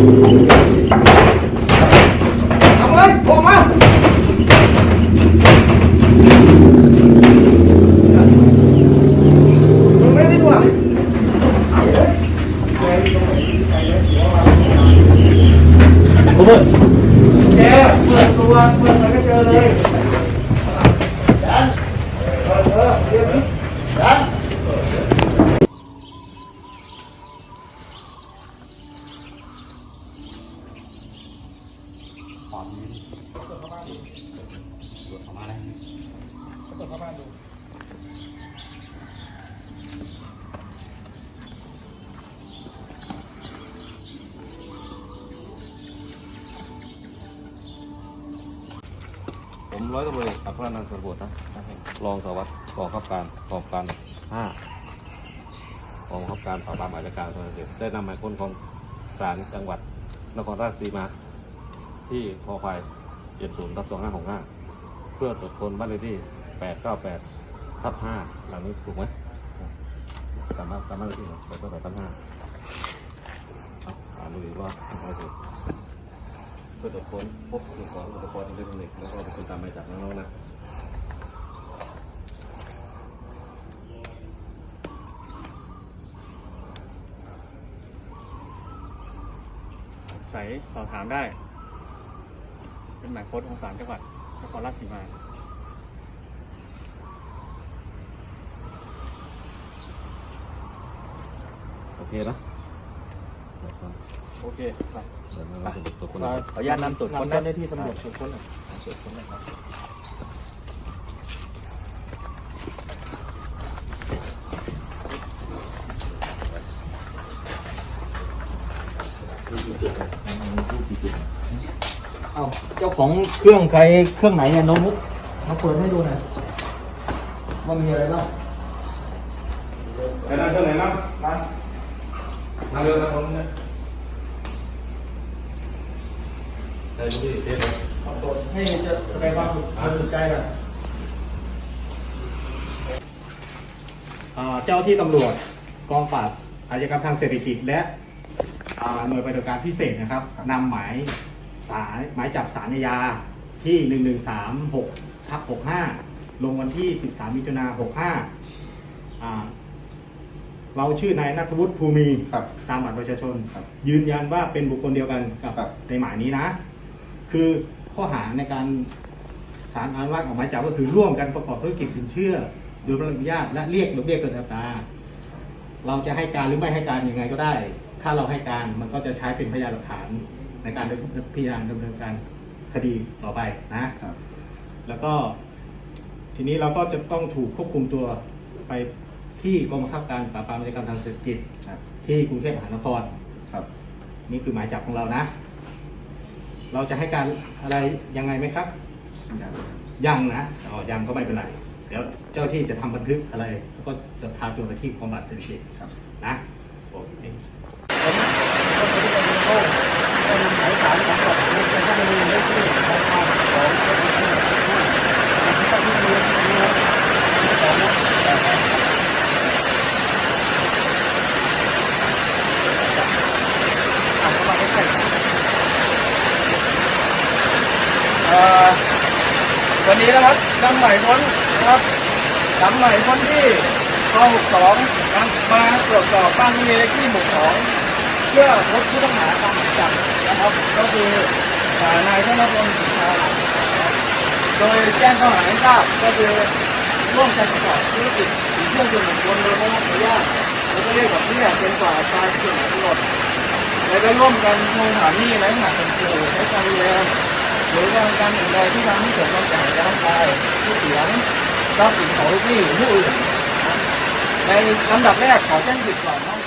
ทำเลยออกมามึงไม่ได้ดูหรอโอ้โหแกเปิดตัวเปิดอะไรก็เจอเลยดันเออเออเดี๋ยวนี้ดัน ผมร้อยตำรวจเอกอัครนันท์สมบูรนะรองสารวัตรกองขับการกองการห้ากองขับการปราบปรามอาชญากรรมทางเศรษฐได้นำหมายค้นของศาลจังหวัดนครราชสีมา ที่คอควาย70ทับ2565 เพื่อตรวจคนบ้านเลขที่ 898ทับ5หลังนี้ถูกไหมตามมาตามมาเลขที่898ทับ5อ่านดูอีกว่าอะไรถูกเพื่อตรวจคนพบสิ่งของอุปกรณ์อิเล็กทรอนิกส์แล้วก็เป็นคนตามหมายจับน้องๆนะใส่สอบถามได้ เป็นหมายค้นของศาลจังหวัดนครราชสีมาโอเคนะโอเคไปเดี๋ยวเราจะตรวจค้นขออนุญาตนำตรวจค้นนะเจ้าหน้าที่ตำรวจตรวจค้นหน่อยตรวจค้นหน่อยครับ เอาเจ้าของเครื่องใครเครื่องไหนเนี่ยโน้ตบุ๊กมาเปิดให้ดูหน่อยว่ามีอะไรบ้างไปนั่งเท่าไหร่นั่งนั่งนั่งเร็วนะผมเนี่ยใช่ที่เทปเลยเอาตรวจให้จะแสดงความบริสุทธิ์ใจก่อนอ่าเจ้าที่ตำรวจกองปราบอาชญากรรมทางเศรษฐกิจและอ่าหน่วยปฏิบัติการพิเศษนะครับนำหมาย สารหมายจับสารอาญาที่ 1136ทับ65 ลงวันที่ 13 มิถุนา65อ่าเราชื่อนายนัทวุฒิภูมิครับตามบัตรประชาชนครับยืนยันว่าเป็นบุคคลเดียวกันกับครับในหมายนี้นะ คือข้อหาในการสารอนุมัติออกหมายจับก็คือร่วมกันประกอบธุรกิจสินเชื่อ โดยไม่ได้รับอนุญาตและเรียกดอกเบี้ยเกินอัตราเราจะให้การหรือไม่ให้การยังไงก็ได้ ถ้าเราให้การมันก็จะใช้เป็นพยานหลักฐาน ในการพิจารณาดำเนินการคดีต่อไปนะครับ แล้วก็ทีนี้เราก็จะต้องถูกควบคุมตัวไปที่กองบังคับการปราบปรามอาชญากรรมทางเศรษฐกิจครับ ที่กรุงเทพมหานคร ครับ นี่คือหมายจับของเรานะ เราจะให้การอะไรยังไงไหมครับ อย่างครับยังนะอ๋อยังก็ไม่เป็นไร เดี๋ยวเจ้าที่จะทำบันทึกอะไร แล้วก็จะพาตัวไปที่กองบัตรเศรษฐกิจครับ นะ โอเคเอ่อ วันนี้นะครับนำใหมายค้นนะครับนำใหมายค้นที่ก62นำมาตรวจสอบบ้านที่มีเลขที่หมู่สองเพื่อพบผู้ต้องหาตามหมายจับนะครับ ก็คือ นายธนพลโดยแจ้งข้อหาให้ทราบก็คือร่วมกันประกอบธุรกิจสินเชื่อส่วนบุคคลโดยไม่รับอนุญาตแล้วก็เรียกดอกเบี้ยเกินกว่าตราที่กฎหมายกำหนดและได้ร่วมกันทวงถามหนี้และหนักเป็นขู่ใช้ความรุนแรงหรือการการอื่นใดที่ทำให้เกิดความเสียหายแก่ร่างกายผู้เสียงทรัพย์สินของลูกหนี้หรือผู้อื่นในลำดับแรกขอแจ้งสิทธิ์ก่อนว่า